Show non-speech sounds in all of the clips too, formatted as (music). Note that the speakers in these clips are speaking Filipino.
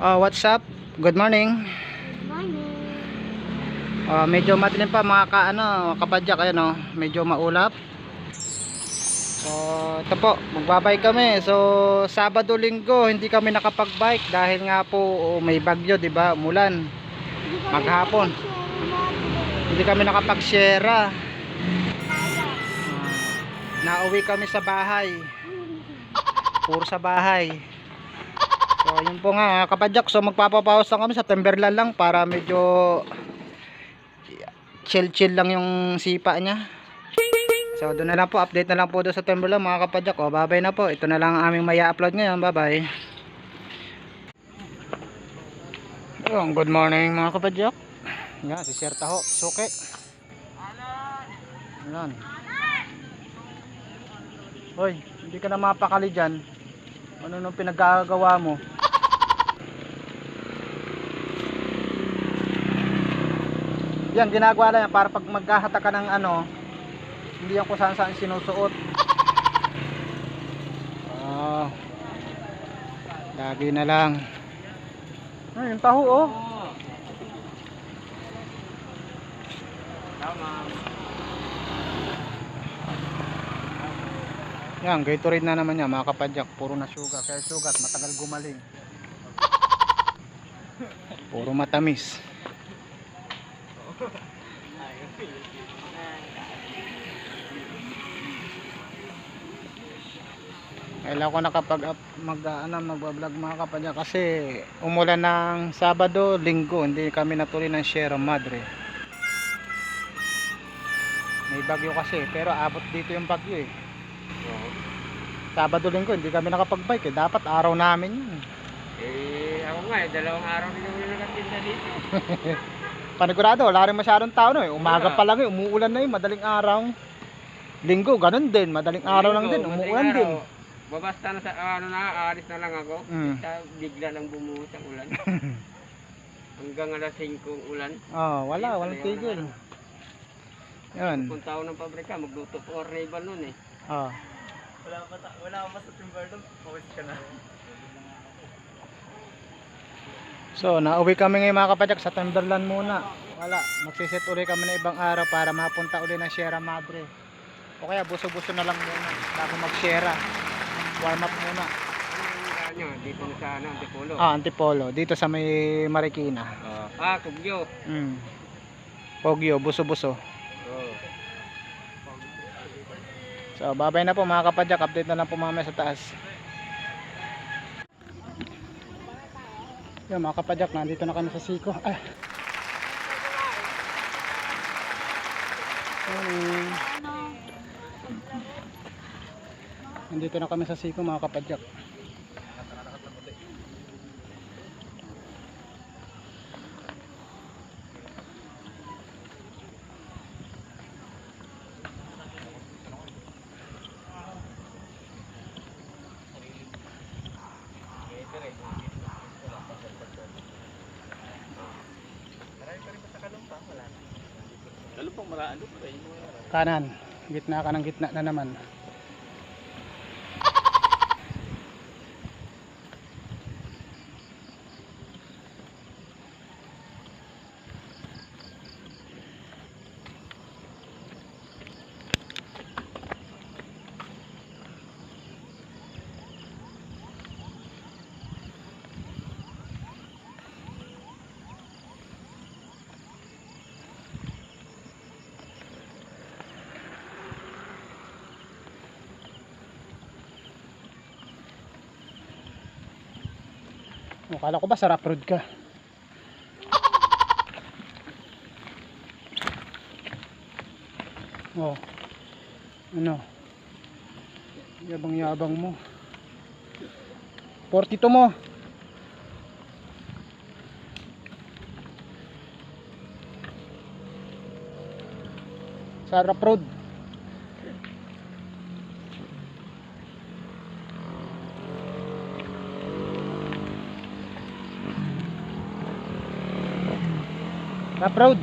Uh, what's up? Good morning. Morning. Uh, medyo madilim pa mga ka, ano, kapadyak ayan oh, medyo maulap. So, ito po, magbabike kami. So, Sabado, Linggo, hindi kami nakapag-bike dahil nga po oh, may bagyo, 'di ba? Umulan. Maghapon. Hindi kami nakapag-share. Ah, nauwi kami sa bahay. Puro sa bahay. So, yun po nga, mga kapadyak. So, magpapapawas lang kami sa Timberland lang para medyo chill-chill lang yung sipa niya. So, doon na lang po. Update na lang po doon sa Timberland, mga kapadyak. O, bye-bye na po. Ito na lang ang aming maya upload ngayon. Bye-bye. Good morning, mga kapadyak. Yan, si Sir Taho. Suki. Yan. Hoy, hindi ka na mapakali dyan. Ano nung pinagkagawa mo? Yan, ginagawa lang yan para pag maghahata ka ng ano, hindi yan kung saan saan sinusuot. Oh. Lagi na lang. Ay, yung taho oh. Yan, Gatorade na naman yan, mga kapadyak. Puro na sugar. Kaya sugat, matagal gumaling. Puro matamis. Kailan ko nakapag mag ano, magba-vlog mga kapadyak kasi umulan ng Sabado, Linggo, hindi kami natuloy ng Sierra Madre. May bagyo kasi, pero abot dito yung bagyo eh. Sabado linggo, hindi kami nakapag-bike eh. Dapat araw namin yun. Eh, ako nga eh, dalawang araw yung nakatinda dito. (laughs) Panigurado, wala rin masyadong tao no eh. Umaga pa lang eh, umuulan na eh, madaling araw. Linggo, ganun din, madaling araw lang din, umuulan din. Babasta na sa, ano na, aalis na lang ako. Mm. Basta bigla lang bumuhos ang ulan. (laughs) Hanggang alas 5 ang ulan. Oh, wala, Ayun, walang tigil. Yun. Punta ako ng pabrika, magluto po carnival nun eh. Oh. Wala pa, wala pa sa Timberland, pawis ka na. So, nauwi kami ngayon mga kapadyak sa Timberland muna. Wala, magsiset uli kami ng ibang araw para mapunta uli ng Sierra Madre. O kaya buso-buso na lang muna bago mag-Sierra. Warm up muna. Ano dito na sa ano, Antipolo. Ah, Antipolo, dito sa may Marikina. Ah, Kugyo. Mm. Pogyo, buso-buso. Oh. So, babay na po mga kapadyak. Update na lang po mamaya sa taas. Yan mga kapadyak, nandito na kami sa Siko. Ah. Nandito na kami sa Siko mga kapadyak. Kanan. Gitna ka ng gitna na naman. O, kala ko ba sarap road ka? Oh. Ano? Yabang yabang mo. 42 mo. Sarap road. Rough road.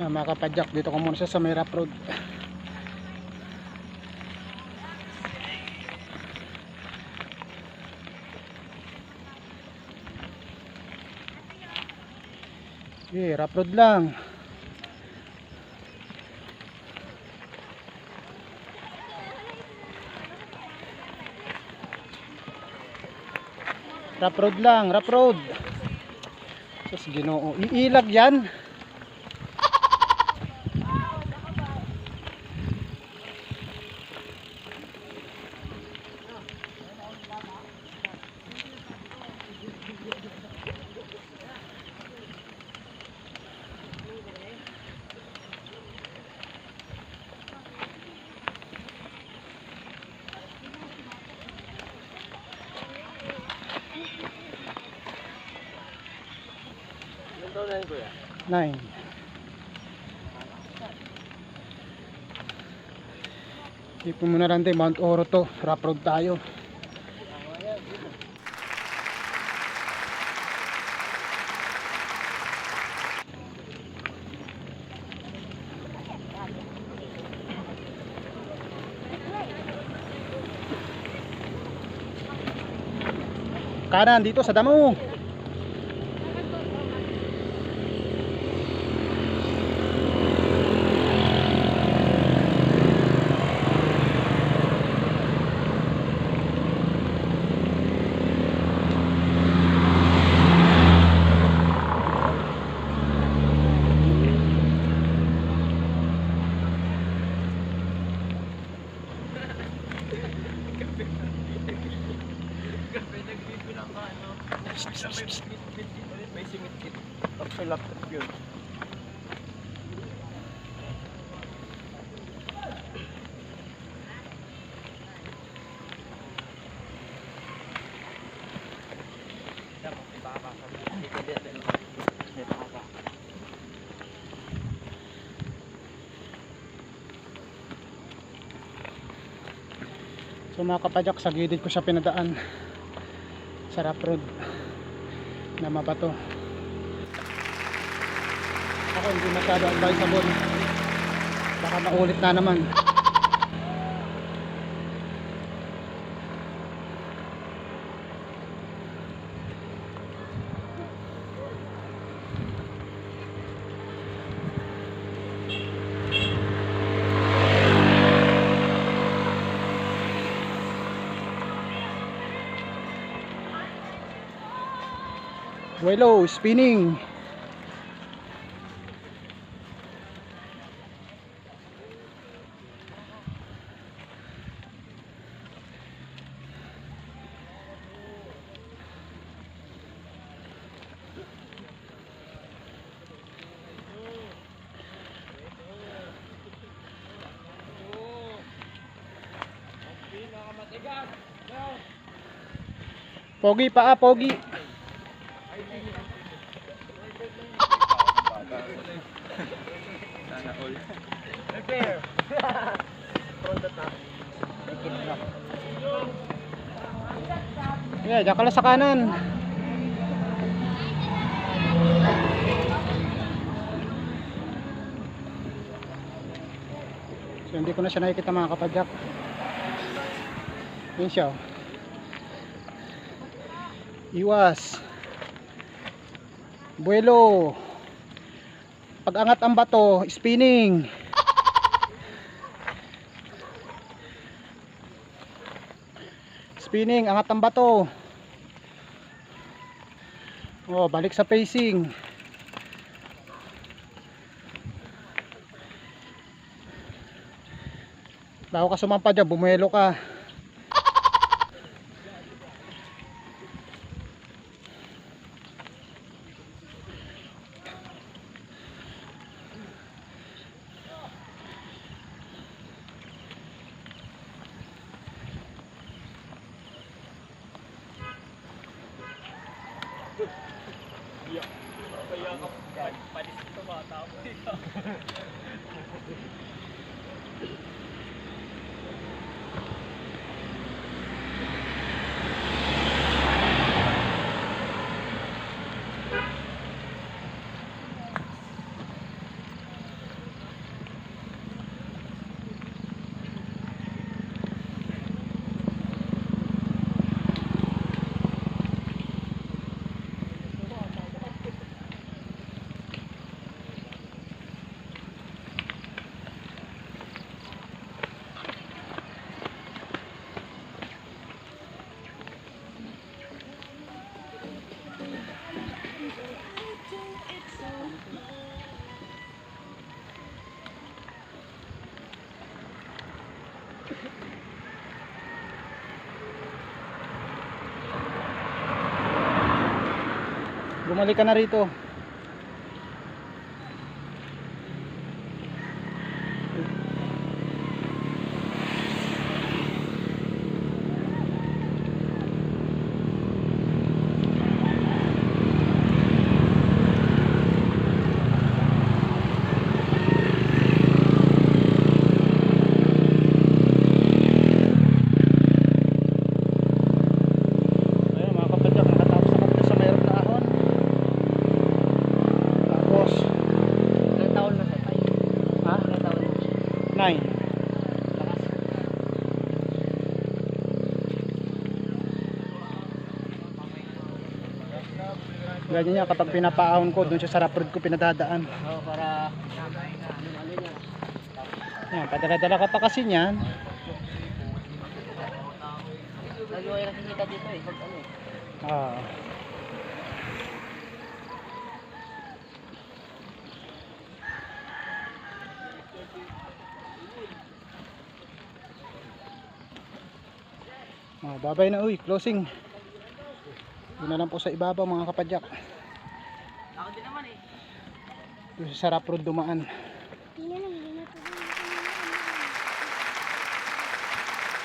na makapadyak dito ko muna sa may rough road Eh, rough road lang. Rough road lang, rough road. Sus, ginoo. Iilag yan. Yun kuya? Nine. Ipon mo na lang din, Mount Oro to. Rough road tayo. Kanan dito sa damo. May simit-kit. Sa laptop yun. So mga kapadyak, sa gilid ko siya pinadaan sa rough road na mabato. Ako hindi masyado advisable. Baka maulit na naman. Welo, spinning. Pogi pa ah, pogi. Yeah, diyan ka lang sa kanan. So hindi ko na siya nakikita mga kapadyak. Yun siya. oh. Iwas. Buelo. Pag angat ang bato, spinning. Spinning, angat ang bato. Oh, balik sa pacing. Bago ka sumampa dyan, bumuelo ka. Bumalik ka na rito. Ayun mga kapadyak, nakatapos na kami sa mayroong dahon. Tapos, Ilang taon na sa tayo? ha? Ilang taon na? Nine. Lakas. Ganyan niya kapag pinapaahon ko, dun sa sarap road ko pinadadaan. Oo, para. Yan, padala-dala ka pa kasi niyan. Lagi ko nakikita dito eh. Pag ano eh. Ah. Ah, babay na uy, closing. Yun na lang po sa ibabaw mga kapadyak. Ako din naman eh. Doon sa sarap road dumaan.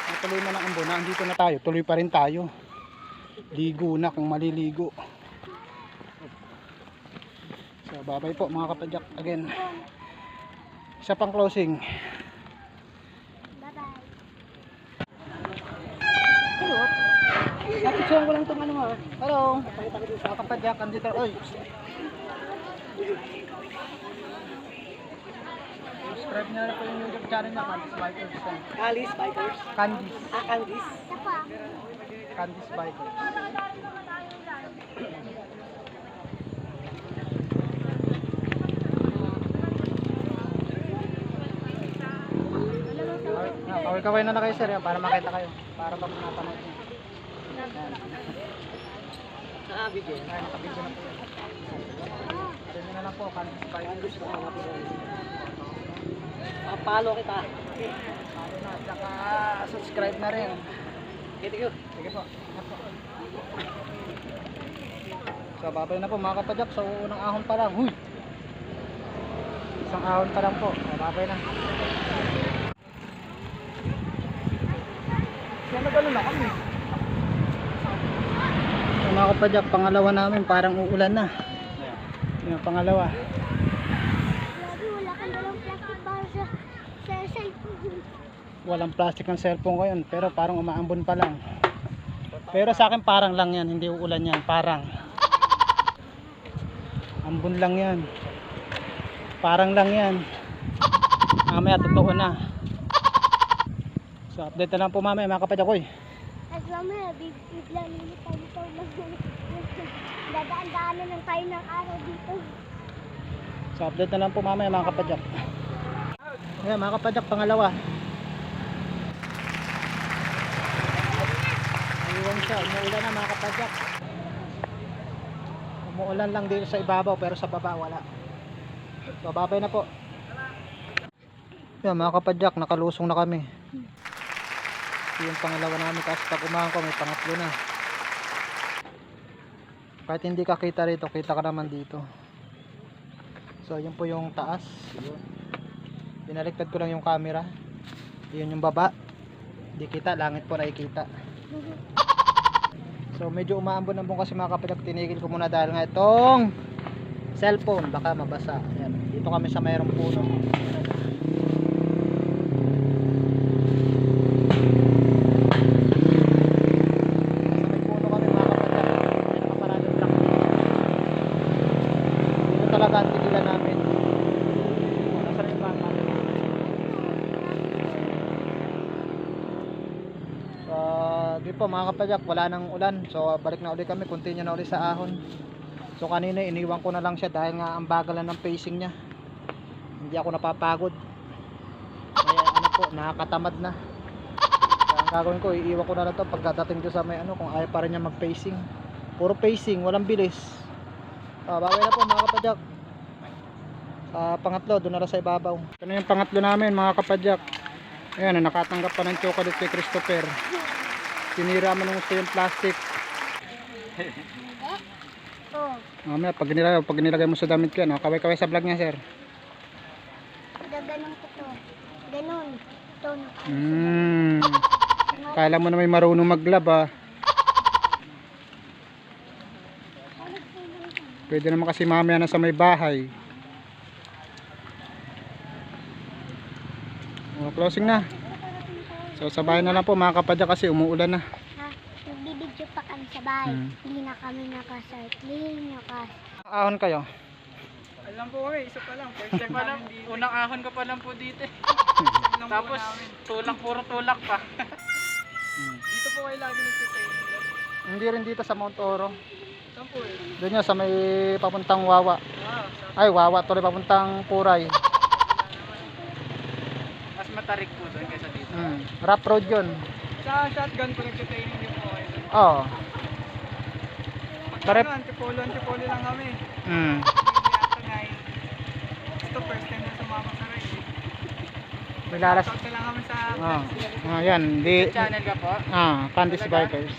Natuloy na ng ambo na andito na tayo. Tuloy pa rin tayo. Ligo na kung maliligo. So babay po mga kapadyak again. Isa pang closing. Napicturean ko lang itong ano ha. Hello. Pakita ko dito sa kapadyak. Andito. Oy. Subscribe na po yung YouTube channel niya. Candice Bikers. Alice Bikers. Candice. Ah, Candice. Candice Bikers. Ah, Kaway-kaway na na kayo sir para makita kayo. Para pag napanood niyo. Ayan. Ah, video. Ayan, nakabidyo na po yan. Send nyo na lang po, Candice Bikers. Papalo kita. Ano na, tsaka subscribe na rin. Thank you. Sige po. So babay na po mga kapadyak. So unang ahon pa lang. Huy! Isang ahon pa lang po. So, babay na. Kaya nagano na kami. So mga kapadyak, pangalawa namin parang uulan na. Yung pangalawa. Wala kang dalang plastic para sa sa cellphone. Walang plastic ng cellphone ko yun. Pero parang umaambon pa lang. Pero sa akin parang lang yan. Hindi uulan yan. Parang. Ambon lang yan. Parang lang yan. Mamaya totoo na. So update na lang po mamaya mga kapadyakoy. At mamaya, big bigla tayo lang. Dadaan-daanan lang tayo ng araw dito. So update na lang po mamaya mga kapadyak. Ayan mga kapadyak pangalawa. Ayun siya, umuulan na mga kapadyak. Umuulan lang dito sa ibabaw pero sa baba wala. So babay na po. Ayan mga kapadyak, nakalusong na kami. Ito yung pangalawa namin kasi pag umahan ko may pangatlo na. Kahit hindi ka kita rito, kita ka naman dito. So, yun po yung taas. Yun. Binaliktad ko lang yung camera. Yun yung baba. Di kita, langit po nakikita. So, medyo umaambon-ambon kasi mga kapatid. Tinigil ko muna dahil nga itong cellphone. Baka mabasa. Ayan. Dito kami sa mayroong puno. Nasa may puno kami mga kapatid. May nakaparadong truck dito. Dito talaga ang tigilan namin. Nasa rin ba? So, kapadyak, wala nang ulan. So, balik na ulit kami, continue na ulit sa ahon. So, kanina iniwan ko na lang siya dahil nga ang bagal na ng pacing niya. Hindi ako napapagod. Kaya ano po, nakakatamad na. Kaya ang gagawin ko, iiwan ko na lang to pagkadating ko sa may ano, kung ayaw pa rin niya mag-pacing. Puro pacing, walang bilis. Ah, bagay na po mga kapadyak. Sa pangatlo, doon na sa ibabaw. Na yung pangatlo namin mga kapadyak. Ayan, nakatanggap pa ng chocolate kay Christopher. Sinira mo nung yung plastic. Oh, Mamaya pag nilagay, pag nilagay mo sa damit ko, no? Kaway-kaway sa vlog niya, sir. Gaganon ko to. Ganon. Ito. Hmm. Kala mo na may marunong maglab, ah. Pwede naman kasi mamaya na sa may bahay. Oh, closing na. So sa bahay na lang po mga kapadya kasi umuulan na. Ha? Nagbibidyo pa kami sa bahay. Hmm. Hindi na kami nakasartling, nakas... Ahon kayo. Alam po kami, isa pa lang. First time pa lang. (laughs) Unang ahon ko pa lang po dito. eh. (laughs) Tapos tulak, puro tulak pa. Hmm. Dito po kayo lagi nagtitraining. Hindi rin dito sa Mount Oro. Saan po eh? Doon yun sa may papuntang Wawa. Ah, Ay, Wawa tuloy papuntang Puray. Mas matarik po Hmm. Rough road yun. Sa shotgun po nagtitraining din po kayo. Oo. Pag Tarep. ano, antipolo, antipolo lang kami. Hmm. Nine. Ito first time na sumama sa ride. May lalas. Shoutout na lang kami sa Oh. Ah, yan. Di, Channel ka po? ah, Candice Bikers.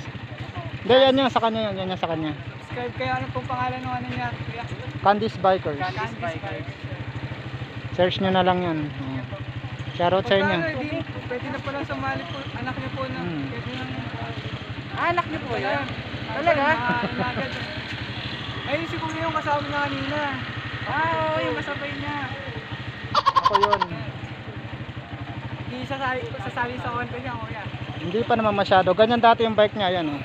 Hindi, yan yan sa kanya yan. Yan yan sa kanya. subscribe kayo. Ano pong pangalan ng ano niya? Kuya? Candice Bikers. Candice Bikers. Search nyo na lang yun. Oh. Shoutout sa inyo. Pagka ano, di, pwede na pala sumali po. Anak niyo po na. Hmm. Pwede nang Ah, anak niyo po yan? Talaga? Ay, si Kuya yung kasama niya kanina. Ah, oo, yung kasabay niya. Ako yun. Hindi sasali, sasali sa contest niya, Kuya. Hindi pa naman masyado. Ganyan dati yung bike niya. Yan oh.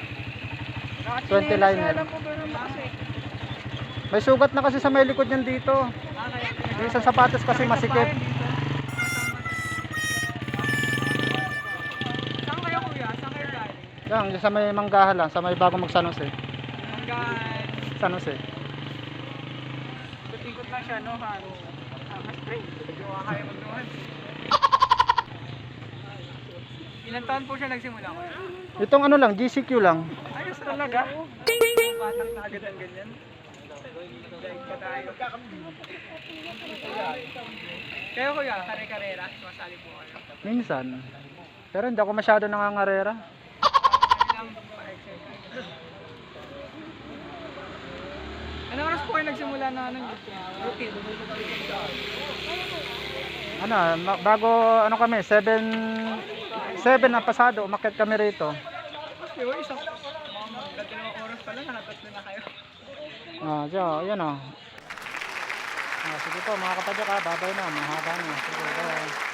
20 liner. Alam ko ganun na kasi. May sugat na kasi sa may likod niyan dito. Ah, kaya Yung sa sapatos kasi masikip. Saan Yan, sa may manggahan lang. Sa may bago mag San Jose. Hanggang... San Jose. Ikot lang siya, no? Ah, mas break. Medyo kaya magnuhan. Ilan taon po siya nagsimula, Kuya? Itong ano lang, GCQ lang. Ayos talaga. Batang na agad ang ganyan. Kayo kuya, kare-karera, sumasali po kayo. Minsan. Pero hindi ako masyado nangangarera. Ano oras po kayo nagsimula na ano? Routine. Ano, bago ano kami, 7 7 na pasado, umakyat kami rito. Okay, wait, isang dalawang oras pala, nakatas na na kayo. Ah, so, yun oh. Ah, sige po mga kapadyak ha, babay na, mahaba na. Sige, bye.